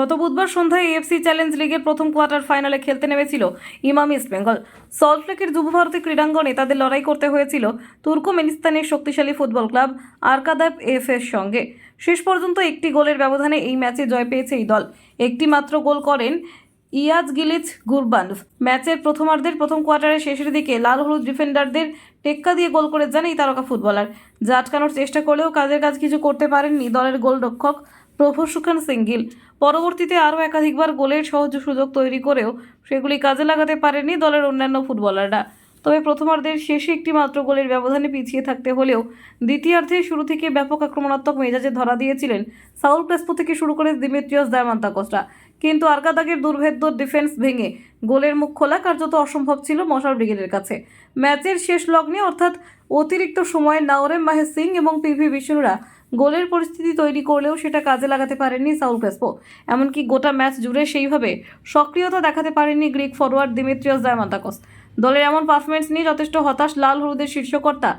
গত বুধবার সন্ধ্যায় এএফসি চ্যালেঞ্জ লিগের প্রথম কোয়ার্টার ফাইনালে খেলতে নেমেছিল ইমাম ইস্ট বেঙ্গল। সল্টলেকের যুবভারতী ক্রীড়াঙ্গনে তাদের লড়াই করতে হয়েছিল তুর্কমেনিস্তানের শক্তিশালী ফুটবল ক্লাব আরকাদাব এফ এর সঙ্গে। শেষ পর্যন্ত একটি গোলের ব্যবধানে এই ম্যাচে জয় পেয়েছে এই দল। একটি মাত্র গোল করেন ইয়াজ গিলিচ গুরবান। ম্যাচের প্রথমার্ধের প্রথম কোয়ার্টারের শেষের দিকে লাল হলুদ ডিফেন্ডারদের টেক্কা দিয়ে গোল করে যান এই তারকা ফুটবলার। যা আটকানোর চেষ্টা করলেও কাজের কাজ কিছু করতে পারেননি দলের গোলরক্ষক প্রভু সুখান সিঙ্গিল। পরবর্তীতে আরও একাধিকবার গোলের সহজ সুযোগ তৈরি করেও সেগুলি কাজে লাগাতে পারেনি দলের অন্যান্য ফুটবলাররা। তবে প্রথমার্ধের শেষে একটি মাত্র গোলের ব্যবধানে পিছিয়ে থাকতে হলেও দ্বিতীয়ার্ধে শুরু থেকে ব্যাপক আক্রমণাত্মক মেজাজে ধরা দিয়েছিলেন সাউল ক্রেসপো থেকে শুরু করে দিমিত্রিয়স দায়মান্তাকোসরা। কিন্তু আর্গাদাগের দুর্ভেদ্য ডিফেন্স ভেঙে গোলের মুখ খোলা কার্যত অসম্ভব ছিল মশাল ব্রিগেডের কাছে। ম্যাচের শেষ লগ্নে অর্থাৎ অতিরিক্ত সময়ে নাওরেম মাহেশ সিং এবং পিভি বিষ্ণুরা গোলের পরিস্থিতি তৈরি করলেও সেটা কাজে লাগাতে পারেননি সাউল ক্রেসপো। এমনকি গোটা ম্যাচ জুড়ে সেইভাবে সক্রিয়তা দেখাতে পারেননি গ্রিক ফরোয়ার্ড দিমিত্রিয়াস ডায়মান্তাকস দলের এমন পারফরমেন্স নিয়ে যথেষ্ট হতাশ লাল হলুদের শীর্ষকর্তা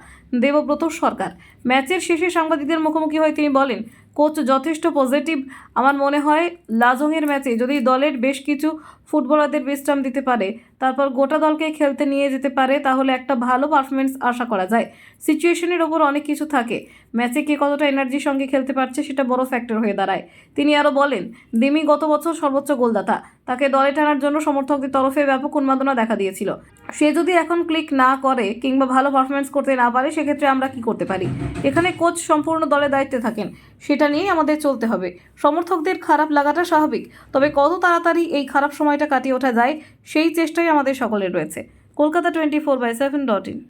দেবব্রত সরকার। ম্যাচের শেষে সাংবাদিকদের মুখোমুখি হয়ে তিনি বলেন কোচ যথেষ্ট পজিটিভ আমার মনে হয় লাজংয়ের ম্যাচে যদি দলের বেশ কিছু ফুটবলারদের বিশ্রাম দিতে পারে, তারপর গোটা দলকে খেলতে নিয়ে যেতে পারে, তাহলে একটা ভালো পারফরমেন্স আশা করা যায়। সিচুয়েশনের ওপর অনেক কিছু থাকে। ম্যাচে কে কতটা এনার্জির সঙ্গে খেলতে পারছে সেটা বড় ফ্যাক্টর হয়ে দাঁড়ায়। তিনি আরও বলেন, দিমি গত বছর সর্বোচ্চ গোলদাতা। তাকে দলে টানার জন্য সমর্থকদের তরফে ব্যাপক উন্মাদনা দেখা দিয়েছিল। সে যদি এখন ক্লিক না করে কিংবা ভালো পারফরমেন্স করতে না পারে, সেক্ষেত্রে আমরা কি করতে পারি? এখানে কোচ সম্পূর্ণ দলের দায়িত্বে থাকেন। সেটা নিয়েই আমাদের চলতে হবে। সমর্থকদের খারাপ লাগাটা স্বাভাবিক, তবে কত তাড়াতাড়ি এই খারাপ সময়টা কাটিয়ে ওঠা যায়, সেই চেষ্টাই আমাদের সকলের রয়েছে। Kolkata twenty four by seven dot in